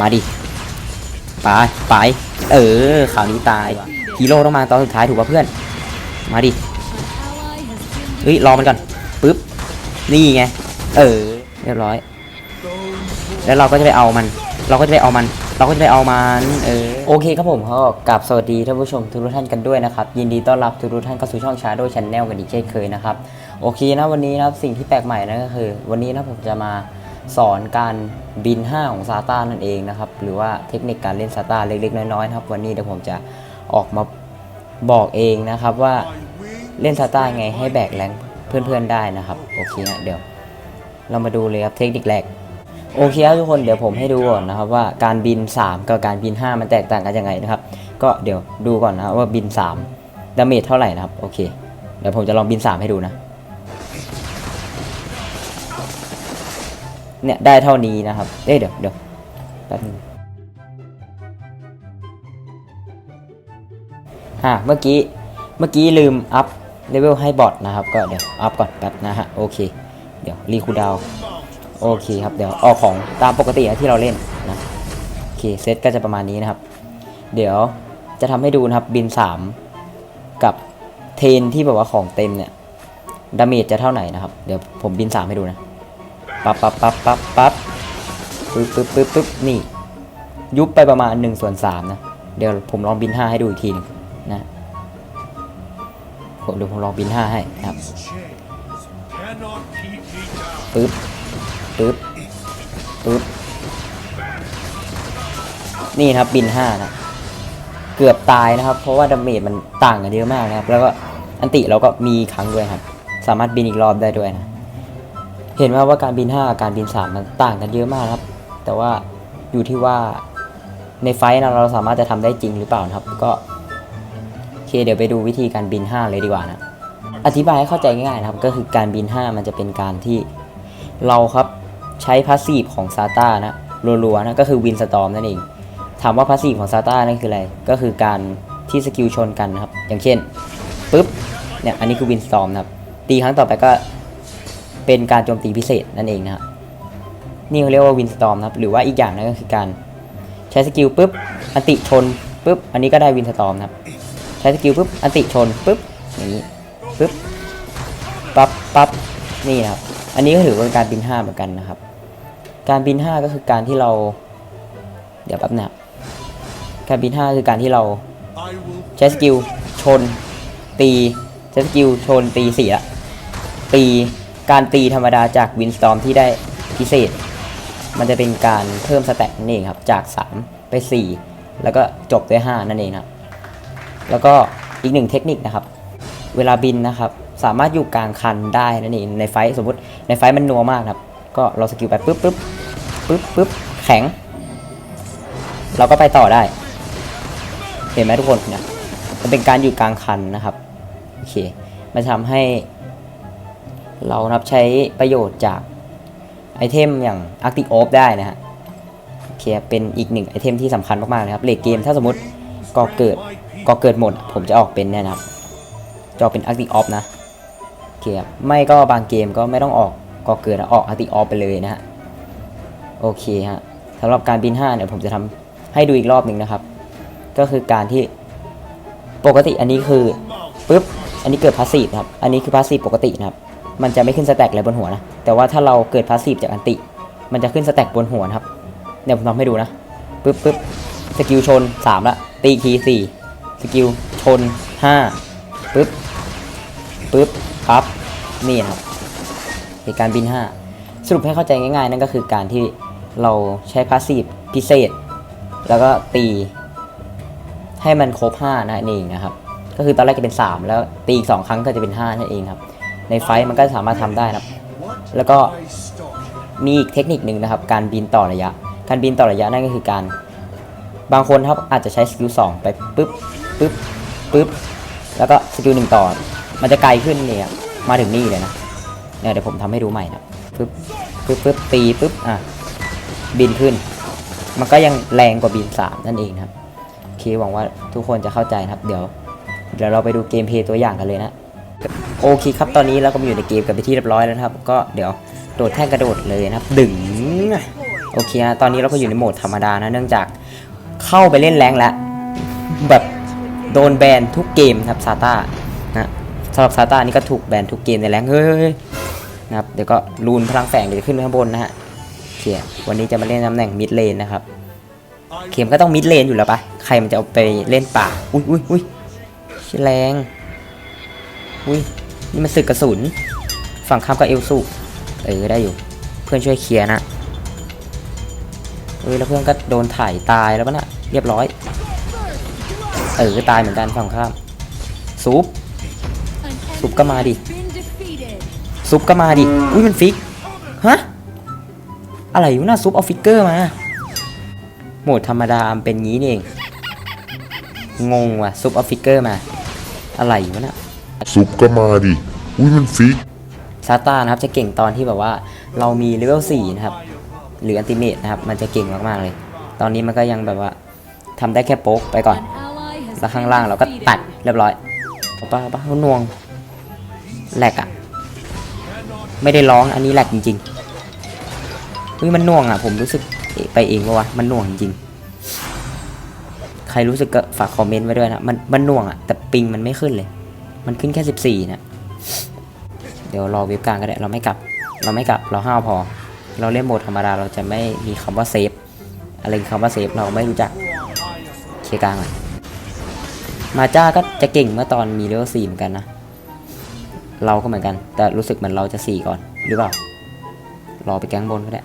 มาดิไปไปเออข่าวนี้ตายฮีโร่ต้องมาตอนสุดท้ายถูกป่ะเพื่อน มาดิเฮ้ยรอมันก่อนปึ๊บนี่ไงเออเรียบร้อย แล้วเราก็จะไปเอามัน เราก็จะไปเอามันเราก็จะไปเอามันเออโอเคครับผมก็กลับสวัสดีท่านผู้ชมทุกท่านกันด้วยนะครับ ยินดีต้อนรับทุกท่านเข้าสู่ช่องชาโดช n แนลกันอีกเช่นเคยนะครับโอเคนะวันนี้นะครับสิ่งที่แปลกใหม่นั่นก็คือ วันนี้นะผมจะมา สอนการบิน 5 ของซาต้านั่นเองนะครับ หรือว่าเทคนิคการเล่นซาต้าเล็กๆ น้อยๆนะครับ วันนี้เดี๋ยวผมจะออกมาบอกเองนะครับว่าเล่นซาต้าไงให้แบกแรงเพื่อนๆได้นะครับ โอเคนะเดี๋ยวเรามาดูเลยครับเทคนิคแรกโอเคครับทุกคนเดี๋ยวผมให้ดูก่อนนะครับว่าการบิน 3 กับการบิน 5 มันแตกต่างกันยังไงนะครับ ก็เดี๋ยวดูก่อนนะว่าบิน3ดาเมจเท่าไหร่นะครับโอเค เดี๋ยวผมจะลองบิน 3 ให้ดูนะ เนี่ยได้เท่านี้นะครับเอ้ยเดี๋ยวเดี๋ยวแป๊บนึงอ่าเมื่อกี้เมื่อกี้ลืมอัพเลเวลให้บอทนะครับ ก็เดี๋ยวอัพก่อนแป๊บนะฮะโอเค เดี๋ยวรีคูดาวโอเคครับเดี๋ยวออกของตามปกติที่เราเล่นนะโอเคเซตก็จะประมาณนี้นะครับ เดี๋ยวจะทำให้ดูนะครับบิน 3 กับเทนที่แบบว่าของเต็มเนี่ยดาเมจจะเท่าไหร่นะครับ เดี๋ยวผมบิน 3 ให้ดูนะ ปั๊บปั๊บปั๊บปั๊บปั๊บปึ๊บปึ๊บปึ๊บปึ๊บนี่ ยุบไปประมาณ1ส่วน3นะ เดี๋ยวผมลองบิน 5 ให้ดูอีกทีหนึงนะผมเดี๋ยวผมลองบิน 5 ให้นะครับปึ๊บปึ๊บปึ๊บนี่ครับบิน 5 นะ เกือบตายนะครับ เพราะว่าดาเมจมันต่างกันเยอะมากนะครับ แล้วก็อันติเราก็มีครั้งด้วยครับ สามารถบินอีกรอบได้ด้วยนะ เห็นไหมว่าการบิน 5 กับการบิน 3 มันต่างกันเยอะมากครับ แต่ว่าอยู่ที่ว่าในไฟท์นะเราสามารถจะทำได้จริงหรือเปล่านะครับ ก็โอเคเดี๋ยวไปดูวิธีการบิน 5 เลยดีกว่านะอธิบายให้เข้าใจง่ายๆนะครับ ก็คือการบิน 5 มันจะเป็นการที่เราครับใช้พาสซีฟของซาต้านะรัวๆนะก็คือวินสตอมนั่นเองถามว่าพาสซีฟของซาต้านั่นคืออะไร ก็คือการที่สกิลชนกันนะครับ อย่างเช่นปุ๊บเนี่ยอันนี้คือวินสตอมนะครับตีครั้งต่อไปก็ เป็นการโจมตีพิเศษนั่นเองนะครับนี่เขาเรียกว่าวินสตอมครับหรือว่าอีกอย่างนึงก็คือการใช้สกิลปุ๊บอันติชนปุ๊บอันนี้ก็ได้วินสตอมครับใช้สกิลปุ๊บอันติชนปุ๊บอย่างนี้ปุ๊บปั๊บปั๊บนี่นะครับอันนี้ก็ถือว่าเป็นการบิน5เหมือนกันนะครับ การบิน 5 ก็คือการที่เรา เดี๋ยวแป๊บนะครับการบิน 5 คือการที่เราใช้สกิลชนตีใช้สกิลชนตีสี่ละตี การตีธรรมดาจากวินสตอมที่ได้พิเศษ มันจะเป็นการเพิ่มสแต็กนั่นเองครับ จาก 3 ไป 4 แล้วก็จบด้วย 5 นั่นเองครับ แล้วก็อีกหนึ่งเทคนิคนะครับ เวลาบินนะครับ สามารถอยู่กลางคันได้นั่นเอง ในไฟท์สมมติในไฟท์มันนัวมากครับ ก็เราสกิลไปปุ๊บปุ๊บปุ๊บปุ๊บแข็ง เราก็ไปต่อได้ เห็นไหมทุกคนเนี่ยมันเป็นการอยู่กลางคันนะครับ โอเค มันทำให้ เรานับใช้ประโยชน์จากไอเทมอย่างอาร์ติโอฟได้นะฮะโอเคเป็นอีกหนึ่งไอเทมที่สำคัญมากๆนะครับเลดเกมถ้าสมมติก่อเกิดก่อเกิดหมด ผมจะออกเป็นเนี่ยนะครับจะออกเป็นอาร์ติออฟนะโอเคครับไม่ก็บางเกมก็ไม่ต้องออกก่อเกิดออกอาร์ติออฟไปเลยนะฮะโอเคฮะสำหรับการบิน5เนี่ยผมจะทำให้ดูอีกรอบหนึ่งนะครับ ก็คือการที่ปกติอันนี้คือปุ๊บอันนี้เกิดพาสซีฟนะครับ อันนี้คือพาสซีฟปกตินะครับ มันจะไม่ขึ้นสแต็กอะไรบนหัวนะ แต่ว่าถ้าเราเกิดพาสซีฟจากอันติ มันจะขึ้นสแต็กบนหัวนะครับ เดี๋ยวผมทำให้ดูนะปึ๊บปึ๊บสกิลชน3ละตีอีกที4สกิลชน5ปึ๊บปึ๊บปั๊บนี่ครับเหตุการบิน 5 สรุปให้เข้าใจง่ายๆ นั่นก็คือการที่เราใช้พาสซีฟพิเศษ แล้วก็ตีให้มันครบ 5นั่นเองนะครับ ก็คือตอนแรกจะเป็น 3 แล้วตีอีก2ครั้งก็จะเป็น5นั่นเองครับ ในไฟท์มันก็สามารถทำได้นะครับ แล้วก็มีอีกเทคนิคหนึ่งนะครับ การบินต่อระยะ การบินต่อระยะนั่นก็คือการ บางคนครับอาจจะใช้สกิล2ไปปึ๊บปึ๊บปึ๊บแล้วก็สกิลหนึ่งต่อ มันจะไกลขึ้นเนี่ยมาถึงนี่เลยนะเนี่ยเดี๋ยวผมทำให้ดูใหม่นะปึ๊บปึ๊บปึ๊บตีปึ๊บอะบินขึ้น มันก็ยังแรงกว่าบิน3นั่นเองนะครับโอเคหวังว่าทุกคนจะเข้าใจนะครับ เดี๋ยวเดี๋ยวเราไปดูเกมเพย์ตัวอย่างกันเลยนะ โอเคครับตอนนี้เราก็มาอยู่ในเกมกันไปที่เรียบร้อยแล้วนะครับ ก็เดี๋ยวโดดแท่งกระโดดเลยนะครับ ดึงโอเคนะตอนนี้เราก็อยู่ในโหมดธรรมดานะเนื่องจากเข้าไปเล่นแรงแล้วแบบโดนแบนทุกเกมครับซาต้านะสำหรับซาต้านี่ก็ถูกแบนทุกเกมในแรงเฮ้ยนะครับเดี๋ยวก็รูนพลังแฝงเดี๋ยวขึ้นข้างบนนะฮะโอเควันนี้จะมาเล่นตำแหน่งมิดเลนนะครับ เข็มก็ต้องมิดเลนอยู่แล้วปะใครมันจะเอาไปเล่นป่าอุ้ยอุ้ยอุ้ยแรง อุ้ยนี่มันสึกกระสุน ฝั่งข้ามก็เอลสูเออได้อยู่ เพื่อนช่วยเคลียร์นะเอ้ยแล้วเพื่อนก็โดนถ่ายตายแล้วปะน่ะเรียบร้อย เออตายเหมือนกันฝั่งข้ามซุปซุปก็มาดิซุปก็มาดิอุ้ยมันฟิกฮะอะไรอยู่น่ะซุปเอาฟิกเกอร์มาโหมดธรรมดาเป็นงี้นี่เองงงว่ะซุปเอาฟิกเกอร์มา อะไรวะน่ะ ซุปก็มาดิ อุ้ยมันฟิกซาต้านะครับจะเก่งตอนที่แบบว่าเรามีเลเวล4นะครับ หรืออันติเมตนะครับ มันจะเก่งมากๆเลย ตอนนี้มันก็ยังแบบว่าทำได้แค่โป๊กไปก่อน แล้วข้างล่างเราก็ตัดเรียบร้อยเอาป้าป้าหนวงแหลกอะไม่ได้ร้องอันนี้แหลกจริงๆเฮ้ยมันหน่วงอะผมรู้สึกไปเองว่าวะมันหน่วงจริงใครรู้สึกก็ฝากคอมเมนต์ไว้ด้วยนะมันมันหน่วงอะแต่ปิงมันไม่ขึ้นเลย มันขึ้นแค่ 14นะเดี๋ยวรอเว็บกลางก็ได้เราไม่กลับ เราไม่กลับเราห้าวพอ เราเล่นโหมดธรรมดาเราจะไม่มีคำว่าเซฟอะไรคำว่าเซฟเราไม่รู้จักเคกลางอะมาจ้าก็จะเก่งเมื่อตอนมีเลเวลสี่เหมือนกันนะ เราก็เหมือนกัน แต่รู้สึกเหมือนเราจะสี่ก่อนหรือเปล่ารอไปแก๊งบนก็ได้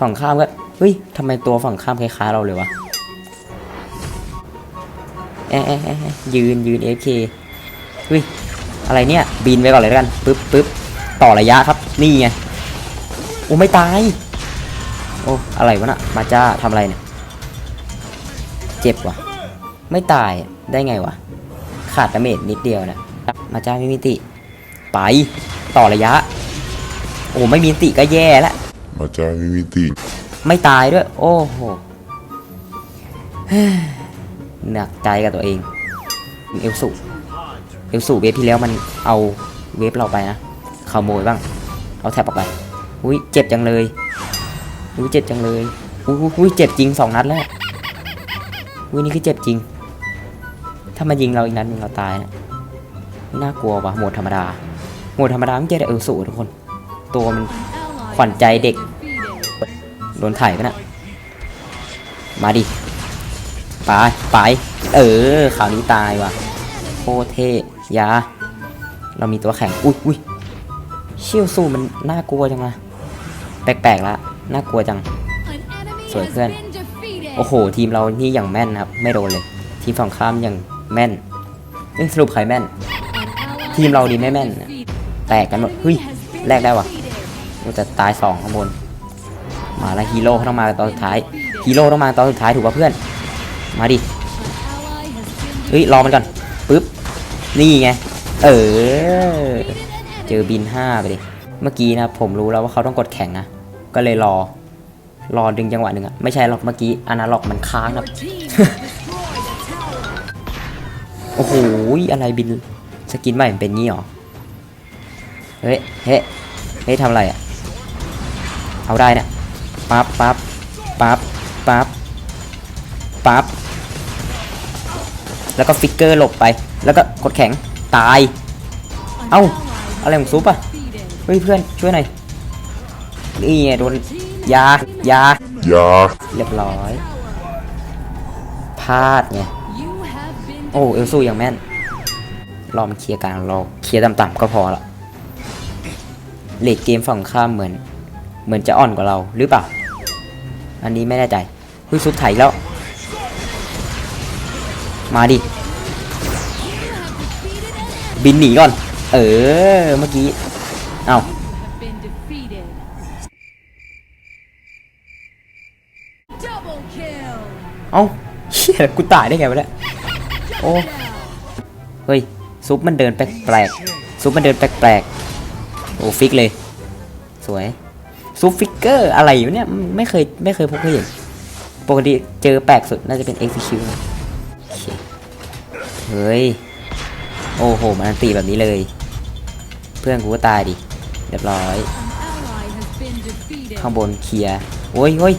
ฝั่งข้ามก็เฮ้ยทำไมตัวฝั่งข้ามคล้ายๆเราเลยวะเอ๊ะเอ๊ะเอ๊ะเอ๊ะยืนยืนเอฟเค เฮ้ยอะไรเนี่ยบินไปก่อนเลยแล้วกันปึ๊บปึ๊บต่อระยะครับนี่ไงโอ้ไม่ตายโอ้อะไรวะน่ะมาจ้าทำอะไรเนี่ยเจ็บว่ะ ไม่ตายได้ไงวะขาดดาเมจนิดเดียวนะมาจ้าไม่มีติ ไปต่อระยะ โอ้ไม่มีติก็แย่แล้วมาจ้าไม่มีติไม่ตายด้วย โอ้โหหนักใจกับตัวเองเอลสุ เอลสุเวฟที่แล้วมันเอาเวฟเราไปนะขโมยบ้าง เอาแท็บออกไป อุ้ยเจ็บจังเลย อุ้ยเจ็บจังเลย อุ้ยอุ้ยเจ็บจริงสองนัดแล้ว อุ้ยนี่คือเจ็บจริง ถ้ามายิงเราอีกนัดนึงเราตายนะไม่น่ากลัวว่ะโหมดธรรมดา โหมดธรรมดาไม่เจอแต่เอลสุทุกคน ตัวมันขวัญใจเด็ก โดนถ่ายไปนะมาดิ ไป ไป เออข่าวนี้ตายว่ะ โคตรเท่ ยาเรามีตัวแข่งอุ้ยอุ้ยเชี่ยวสู้มันน่ากลัวจังนะแปลกๆละ น่ากลัวจัง สวยเพื่อน โอ้โห ทีมเรานี่อย่างแม่นนะครับ ไม่โดนเลย ทีมฝั่งข้ามอย่างแม่นเอ้สรุปใครแม่น ทีมเราดีไม่แม่น แตกกันหมด เฮ้ย แลกได้วะโอ้แต่ตายสองข้างบน มาแล้วฮีโร่เขาต้องมาตอนสุดท้าย ฮีโร่ต้องมาตอนสุดท้ายถูกป่ะเพื่อน มาดิ เฮ้ย รอมันก่อน ปึ๊บ นี่ไง เออ เจอบินห้าไปดิ เมื่อกี้นะผมรู้แล้วว่าเขาต้องกดแข่งนะ ก็เลยรอ รอดึงจังหวะหนึ่งอะไม่ใช่หรอกเมื่อกี้อนาล็อกมันค้างครับ โอ้โห อะไรบิน สกินใหม่เป็นงี้หรอ เฮ้ย เฮ้ย เฮ้ยทำอะไรอะเอาได้นี่ยปั๊บปั๊บปั๊บปั๊บปั๊บ แล้วก็ฟิกเกอร์หลบไป แล้วก็กดแข็งตาย เอ้า อะไรของซุปอะเฮ้ยเพื่อนช่วยหน่อย นี่ไงโดนยายายาเรียบร้อยพลาดไงโอ้เอลซูอย่างแม่นรอมันเคลียร์กลางรอเคลียร์ต่ำๆก็พอละเลดเกมฝั่งข้ามเหมือน เหมือนจะอ่อนกว่าเราหรือเปล่า อันนี้ไม่แน่ใจเฮ้ยซุปไถแล้ว มาดิ บินหนีก่อน เออ เมื่อกี้ เอ้าเอ้าเชี่ยกูตายได้ไงวะเนี่ยโอ้เฮ้ย ซุปมันเดินแปลกๆซุปมันเดินแปลกๆโอ้ฟิกเลย สวย ซุปฟิกเกอร์อะไรอยู่เนี่ย ไม่เคยไม่เคยพบเคยเห็นปกติเจอแปลกสุดน่าจะเป็น XQ นะโอเค เฮ้ย โอ้โห มันอันตีแบบนี้เลย เพื่อนกูก็ตายดิ เรียบร้อย ข้างบนเคลียร์โอ้ยโอ้ย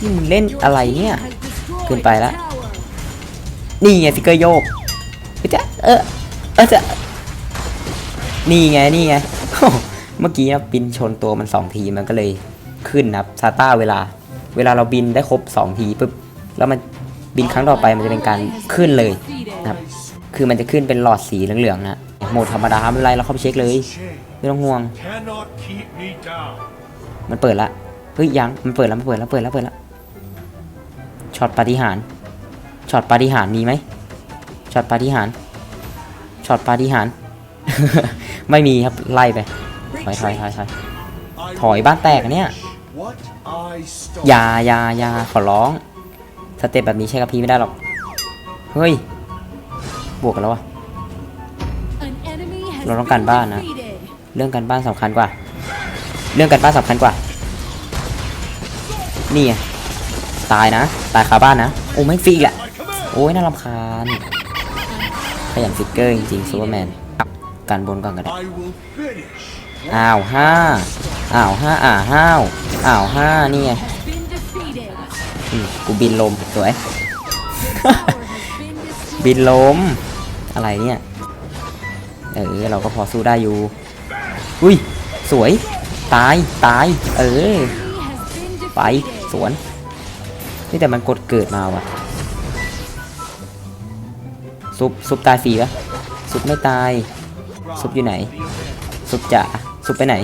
นี่มึงเล่นอะไรเนี่ยเกินไปละ นี่ไงฟิกเกอร์โยกเฮ้ยจะเออเออจะนี่ไง นี่ไงโอ้เมื่อกี้บินชนตัวมันสองทีมันก็เลยขึ้นนะครับซาต้าเวลา เวลาเราบินได้ครบสองทีปุ๊บ แล้วมันบินครั้งต่อไปมันจะเป็นการขึ้นเลย นะครับคือมันจะขึ้นเป็นหลอดสีเหลืองๆนะโหมดธรรมดาไม่เป็นไรเราเข้าไปเช็คเลย ไม่ต้องห่วง มันเปิดละเฮ้ยยังมันเปิดแล้วมันเปิดแล้วเปิดแล้วเปิดแล้วช็อตปาฏิหาริย์ช็อตปาฏิหาริย์มีไหมช็อตปาฏิหาริย์ช็อตปาฏิหาริย์ไม่มีครับไล่ไปถอยถอยถอยถอยถอยบ้านแตกเนี่ยยายายาขอร้องสเต็ปแบบนี้ใช้กับพี่ไม่ได้หรอกเฮ้ย บวกกันแล้ววะเราต้องการบ้านนะ เรื่องการบ้านสำคัญกว่า เรื่องการบ้านสำคัญกว่า นี่ไงตายนะ ตายคาบ้านนะ โอ้ไม่ฟรีอีกแหละ My command. โอ้ยน่ารำคาญ ขยันฟิกเกอร์จริงๆซูเปอร์แมนการบนก่อนก็ได้ I will finish. อ้าวห้าอ้าวห้าอ่าห้าวอ้าวห้านี่ไงอืมกูบินลมสวย บินล้ม อะไรเนี่ย เออ เราก็พอสู้ได้อยู่ อุ้ย สวย ตาย ตาย เออ ไป สวน นี่แต่มันกดเกิดมาว่ะ ซุป ซุปตายฟรีปะซุปไม่ตาย ซุปอยู่ไหน ซุปจ๋าซุปไปไหน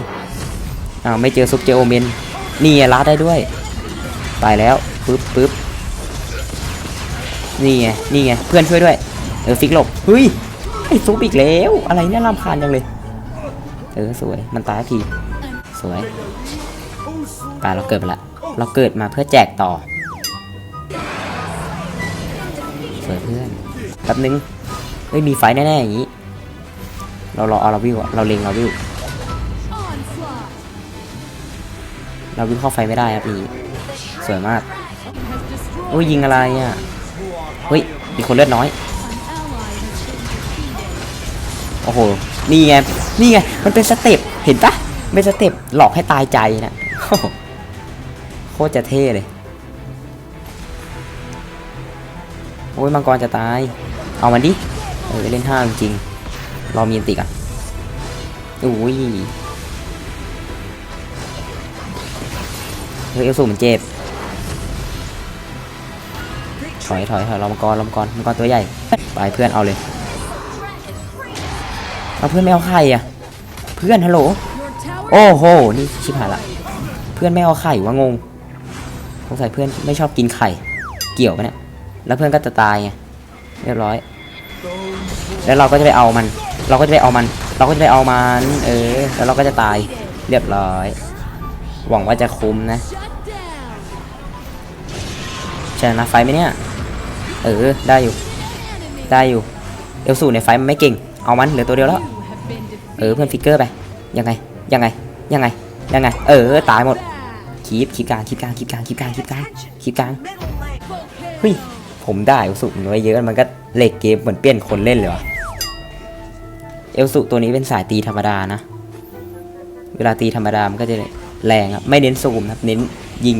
อ้าว ไม่เจอซุปเจอโอเมน นี่ลัดได้ด้วย ตายแล้ว ปึ๊บปึ๊บ นี่ไง นี่ไง เพื่อนช่วยด้วย เออฟิกหลบเฮ้ย ไอ้ซุปอีกแล้ว อะไรเนี่ยรำคาญจังเลย เออสวย มันตายที สวยตายเราเกิดไปละ เราเกิดมาเพื่อแจกต่อ สวยเพื่อน แป๊บนึงเฮ้ยมีไฟแน่ๆอย่างนี้ เรารอเอาเราวิวเราเล็งเราวิวเราวิวเข้าไฟไม่ได้ครับนี่สวยมาก โอ้ยยิงอะไรอะ ฮ้ย มีคนเลือดน้อย โอ้โห นี่ไง นี่ไง มันเป็นสเต็ป เห็นปะเป็นสเต็ปหลอกให้ตายใจนะโคตรจะเท่เลย โอ้ยมังกรจะตาย เอามันดิ เออเล่นห้าจริงๆรอมีนติก่อนอุ้ยเฮ้ยเอลสูมันเจ็บ ถอยถอยถอยเรามังกรเรามังกรมังกรตัวใหญ่ไปเพื่อนเอาเลยเอาเพื่อนไม่เอาไข่อะเพื่อนฮัลโหลโอ้โหนี่ชิบหายละ เพื่อนไม่เอาไข่วะงงสงสัยเพื่อนไม่ชอบกินไข่ เกี่ยวปะเนี่ยแล้วเพื่อนก็จะตายไงเรียบร้อย แล้วเราก็จะไปเอามัน เราก็จะไปเอามัน เราก็จะไปเอามันเออ แล้วเราก็จะตายเรียบร้อย หวังว่าจะคุ้มนะชนะไฟไหมเนี่ย เออ ได้อยู่ ได้อยู่ เอลสูในไฟมันไม่เก่ง เอามันเหลือตัวเดียวแล้ว เออเพื่อนฟิกเกอร์ไป ยังไง ยังไง ยังไง ยังไง เออ ตายหมดคีบคีบกลางคีบกลางคีบกลางคีบกลางคีบกลางคีบกลางเฮ้ย ผมได้เอลสูมันไว้เยอะมันก็เล็กเกมเหมือนเปลี่ยนคนเล่นเลยวะเอลสูตัวนี้เป็นสายตีธรรมดานะ เวลาตีธรรมดามันก็จะแรงอะไม่เน้นซูมนะครับ เน้นยิง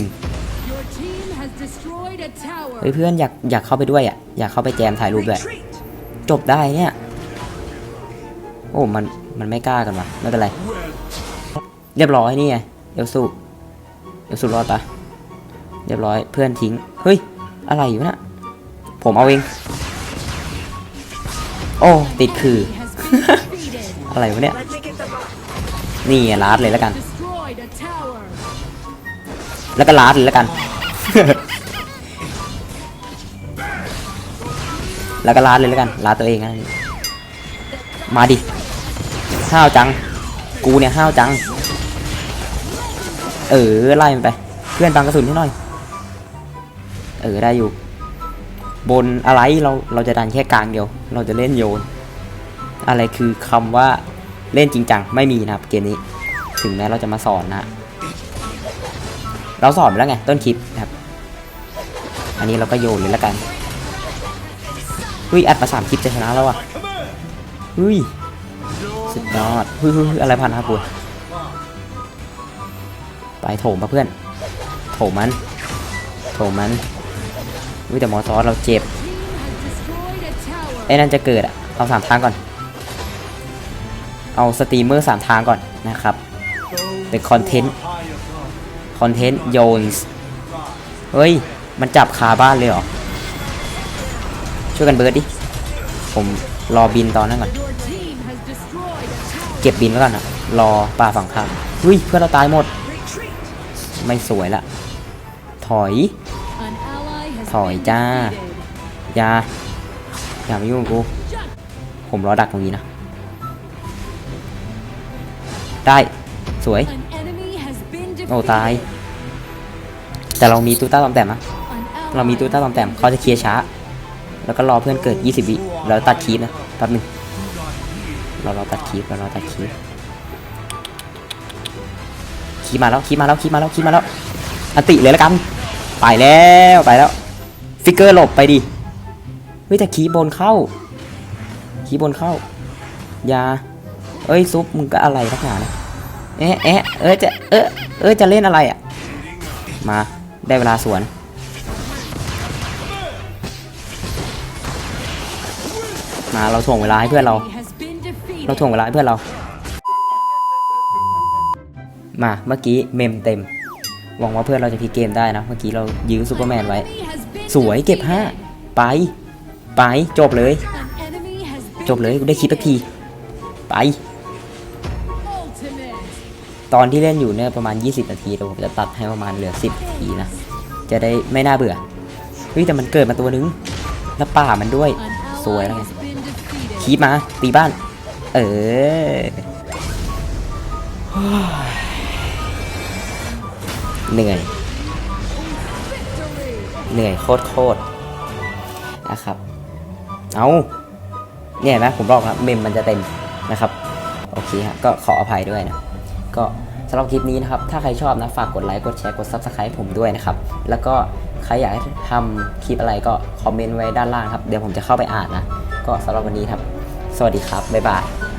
เฮ้ยเพื่อนอยากอยากเข้าไปด้วยอะอยากเข้าไปแจมถ่ายรูปด้วยจบได้เนี่ยโอ้มันมันไม่กล้ากันวะไม่เป็นไร เรียบร้อยนี่ไงเอลสูเอลสูรอดปะเรียบร้อยเพื่อนทิ้งเฮ้ยอะไรอยู่น่ะผมเอาเองโอ้ติดคือ อะไรวะเนี่ยนี่ลาดเลยแล้วกัน แล้วก็ลาดเลยแล้วกัน แล้วก็ลาดเลยแล้วกันลาดตัวเองนะมาดิห้าวจัง กูเนี่ยห้าวจัง เออไล่มันไป เพื่อนตังกระสุนให้หน่อย เออได้อยู่ บนอะไรเราเราจะดันแค่กลางเดียว เราจะเล่นโยน อะไรคือคำว่าเล่นจริงจังไม่มีนะครับเกมนี้ ถึงแม้เราจะมาสอนนะเราสอนไปแล้วไงต้นคลิปนะครับ อันนี้เราก็โยนเลยแล้วกัน ฮ้ยอัดมาสามคลิปจะชนะแล้วอะเฮ้ยสุดยอดเฮ้ยเฮ้ยอะไรพันครับกูไปโถมมาเพื่อน โถมมันมมันวิแต่หมอซอสเราเจ็บไอ้นั่นจะเกิดอะเอาสามทางก่อน เอาสตรีมเมอร์สามทางก่อนนะครับเป็นคอนเทนต์ คอนเทนต์โยนส์เฮ้ย มันจับคาบ้านเลยเหรอ ช่วยกันเบิร์ดดิ ผมรอบินตอนนั้นก่อน เก็บบินไว้ก่อนอะรอป่าฝั่งข้ามเฮ้ยเพื่อนเราตายหมด ไม่สวยละ ถอย ถอยจ้า อย่า อย่ามายุ่งกู ผมรอดักตรงนี้นะ ได้ สวย โอ้ตาย แต่เรามีตู้ต้าตอมแต้มนะเรามีตู้ต้าตอมแต้มเขาจะเคลียร์ช้า แล้วก็รอเพื่อนเกิด 20วิแล้วตัดคีบนะแป๊บหนึงเราเราตัดคีบเราเราตัดคีบคีบมาแล้วคีบมาแล้วคีบมาแล้วคีบมาแล้วอันติเลยละกันไปแล้วไปแล้ว ฟิกเกอร์หลบไปดิเฮ้ยแต่คีบบนเข้า คีบบนเข้ายาเอ้ยซุปมึงก็อะไรทักหนาเนี่ยเอ๊ะเอ๊ะเอ้ยจะเออเอ้ยจะเล่นอะไรอะมาได้เวลาสวน มาเราถ่วงเวลาให้เพื่อนเรา เราถ่วงเวลาให้เพื่อนเรา มาเมื่อกี้เมมเต็ม หวังว่าเพื่อนเราจะพลิกเกมได้นะ เมื่อกี้เรายื้อซูเปอร์แมนไว้ สวยเก็บ defeated. 5ไป ไปจบเลย จบเลยกูได้คลิปสักทีไป ตอนที่เล่นอยู่เนี่ยประมาณ 20 นาทีเดี๋ยวผมจะตัดให้ประมาณเหลือ 10นาทีนะ จะได้ไม่น่าเบื่อเฮ้ยแต่มันเกิดมาตัวนึง แล้วป่ามันด้วย สวยแล้วไง คีบมา ตีบ้าน เออเหนื่อย เหนื่อยโคตรโคตรนะครับ เอาเนี่ยนไหมผมบอกแล้วเมมมันจะเต็มนะครับ โอเคครับก็ขออภัยด้วยนะ ก็สำหรับคลิปนี้นะครับ ถ้าใครชอบนะ ฝากกดไลค์กดแชร์กด Subscribe ผมด้วยนะครับ แล้วก็ใครอยากให้ทำคลิปอะไรก็คอมเมนต์ไว้ด้านล่างครับ เดี๋ยวผมจะเข้าไปอ่านนะ ก็สำหรับวันนี้ครับ สวัสดีครับ บ๊ายบาย